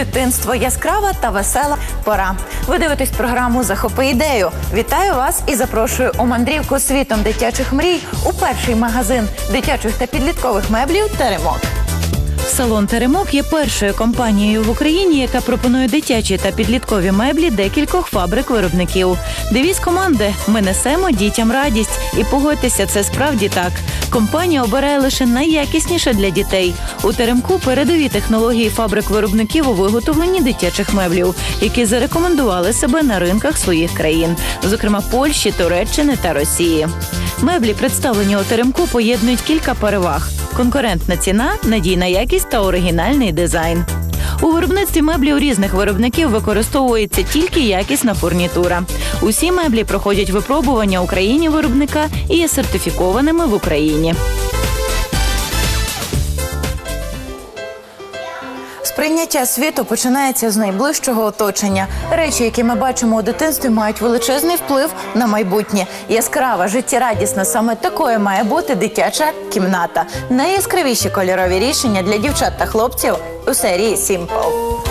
Дитинство яскрава та весела пора. Ви дивитесь програму Захопи ідею. Вітаю вас і запрошую у мандрівку світом дитячих мрій у перший магазин дитячих та підліткових меблів Теремок. Салон Теремок є першою компанією в Україні, яка пропонує дитячі та підліткові меблі декількох фабрик-виробників. Девіз команди Ми несемо дітям радість. І погодьтеся, це справді так. Компанія обирає лише найякісніше для дітей. У Теремку передові технології фабрик-виробників у виготовленні дитячих меблів, які зарекомендували себе на ринках своїх країн, зокрема Польщі, Туреччини та Росії. Меблі, представлені у Теремку, поєднують кілька переваг: конкурентна ціна, надійна якість та оригінальний дизайн. У виробництві меблів різних виробників використовується тільки якісна фурнітура. Усі меблі проходять випробування Україні виробника і є сертифікованими в Україні. Сприйняття світу починається з найближчого оточення. Речі, які ми бачимо у дитинстві, мають величезний вплив на майбутнє. Яскрава, життєрадісна, саме такою має бути дитяча кімната. Найяскравіші кольорові рішення для дівчат та хлопців у серії Simple.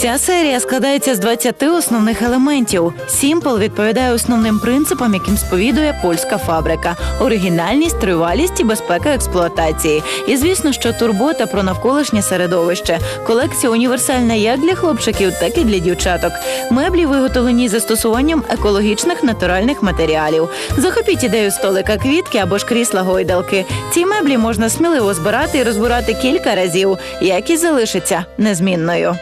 Ця серія складається з 20 основних елементів. Сімпл відповідає основним принципам, яким сповідує польська фабрика: оригінальність, тривалість і безпека експлуатації. І звісно, що турбота про навколишнє середовище. Колекція універсальна як для хлопчиків, так і для дівчаток. Меблі виготовлені застосуванням екологічних натуральних матеріалів. Захопіть ідею столика квітки або ж крісла гойдалки. Ці меблі можна сміливо збирати і розбирати кілька разів. Якість залишиться незмінною.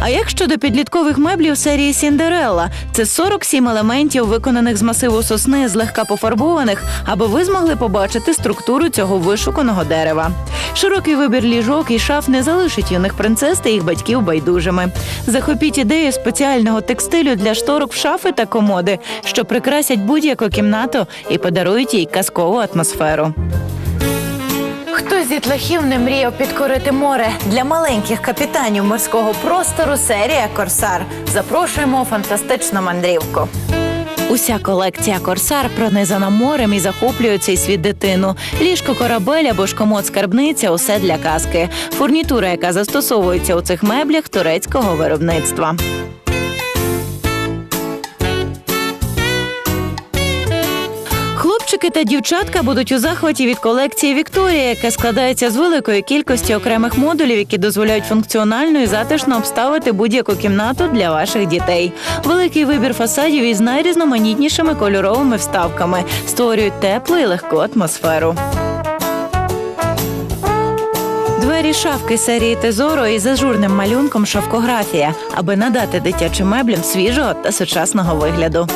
А як щодо підліткових меблів серії Сіндерелла? Це 47 елементів, виконаних з масиву сосни, злегка пофарбованих, аби ви змогли побачити структуру цього вишуканого дерева. Широкий вибір ліжок і шаф не залишить юних принцес та їх батьків байдужими. Захопіть ідею спеціального текстилю для шторок в шафи та комоди, що прикрасять будь-яку кімнату і подарують їй казкову атмосферу. Хто з дітлахів не мріяв підкорити море для маленьких капітанів морського простору? Серія Корсар. Запрошуємо у фантастичну мандрівку. Уся колекція Корсар пронизана морем і захоплює цей світ дитину. Ліжко корабель або ж комод скарбниця усе для казки. Фурнітура, яка застосовується у цих меблях турецького виробництва. Хлопчики та дівчатка будуть у захваті від колекції Вікторія, яка складається з великої кількості окремих модулів, які дозволяють функціонально і затишно обставити будь-яку кімнату для ваших дітей. Великий вибір фасадів із найрізноманітнішими кольоровими вставками створюють теплу і легку атмосферу. Двері шафки серії Тезоро із ажурним малюнком шовкографія, аби надати дитячим меблям свіжого та сучасного вигляду.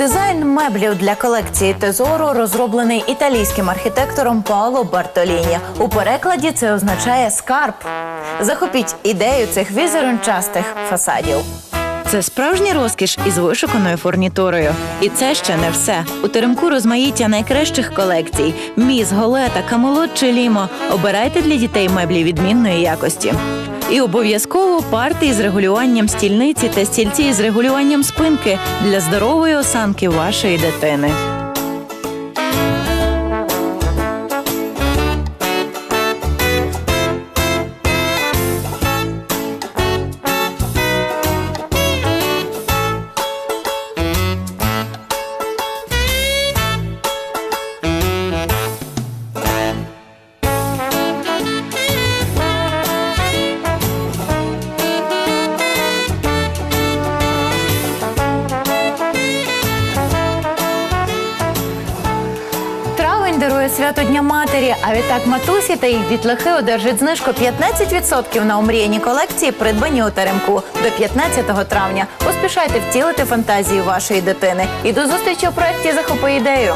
Дизайн меблів для колекції Тезоро розроблений італійським архітектором Паоло Бартоліні. У перекладі це означає скарб. Захопіть ідею цих візерунчастих фасадів. Це справжня розкіш із вишуканою фурнітурою. І це ще не все. У теремку розмаїття найкращих колекцій: міс, голета, камелот чи лімо. Обирайте для дітей меблі відмінної якості. І обов'язково парти із регулюванням стільниці та стільці із регулюванням спинки для здорової осанки вашої дитини. Свято Дня Матері, а відтак матусі та їх дітлахи одержать знижку 15% на омріяні колекції, придбані у теремку до 15 травня. Поспішайте втілити фантазії вашої дитини. І до зустрічі у проєкті Захопи ідею.